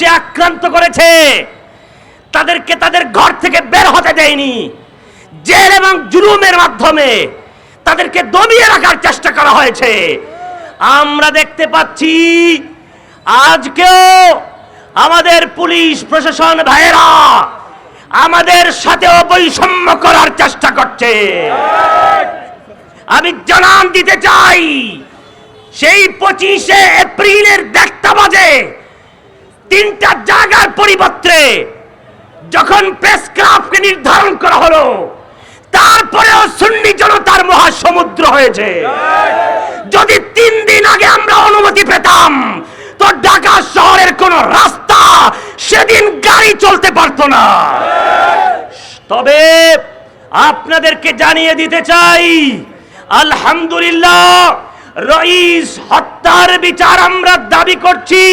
এসে আক্রান্ত করেছে। তাদেরকে তাদের ঘর থেকে বের হতে দেয়নি। জেল এবং জুলুমের মাধ্যমে তাদেরকে দমিয়ে রাখার চেষ্টা করা হয়েছে। আমরা দেখতে পাচ্ছি, আজকেও আমাদের পুলিশ প্রশাসন ভাইয়েরা আমাদের সাথেও বৈষম্য করার চেষ্টা করছে। আমি জানান দিতে চাই, সেই পঁচিশে বাজে তিনটা জায়গার পরিবর্তে যখন প্রেস নির্ধারণ করা হলো, তারপরেও সুন্নি জনতার মহাসমুদ্র হয়েছে। যদি তিন দিন আগে আমরা অনুমতি পেতাম, তো ঢাকা শহরের কোন রাস্তা সেদিন গাড়ি চলতে পারতো না। তবে আপনাদেরকে জানিয়ে দিতে চাই, আলহামদুলিল্লাহ, রইস হত্যার বিচার আমরা দাবি করছি।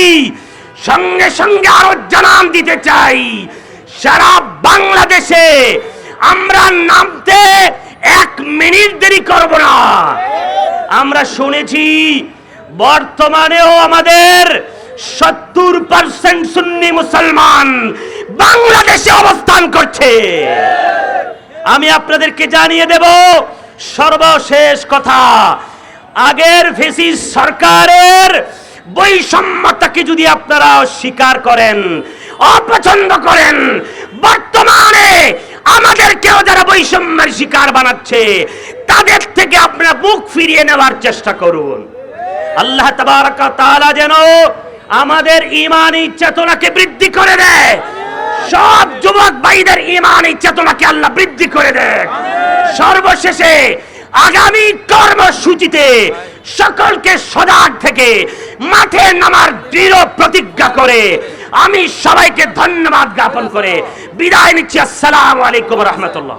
সঙ্গে সঙ্গে আরও জানান দিতে চাই। সারা বাংলাদেশে আমরা নামতে এক মিনিট দেরি করব না। আমরা শুনেছি, বর্তমানেও আমাদের সত্তর পার্সেন্ট সুন্নি মুসলমান বাংলাদেশে অবস্থান করছে। আমি আপনাদেরকে জানিয়ে দেব, সর্বশেষ কথা, আগের ফেসিস সরকারের বৈষম্যতাকে যদি আপনারা স্বীকার করেন, অপছন্দ করেন, বর্তমানে আমাদেরকেও যারা বৈষম্যের শিকার বানাচ্ছে, তাদের থেকে আপনারা বুক ফিরিয়ে নেওয়ার চেষ্টা করুন। আল্লাহ তাআলা যেন আমাদের ইমানি চেতনাকে বৃদ্ধি করে দেয়। সব যুবক ভাইদের ইমানি চেতনাকে আল্লাহ বৃদ্ধি করে দেয়। সর্বশেষে আগামী কর্মসূচিতে সকলকে সজাগ থেকে মাঠে নামার দৃঢ় প্রতিজ্ঞা করে আমি সবাইকে ধন্যবাদ জ্ঞাপন করে বিদায় নিচ্ছি। আসসালামু আলাইকুম রহমতুল্লাহ।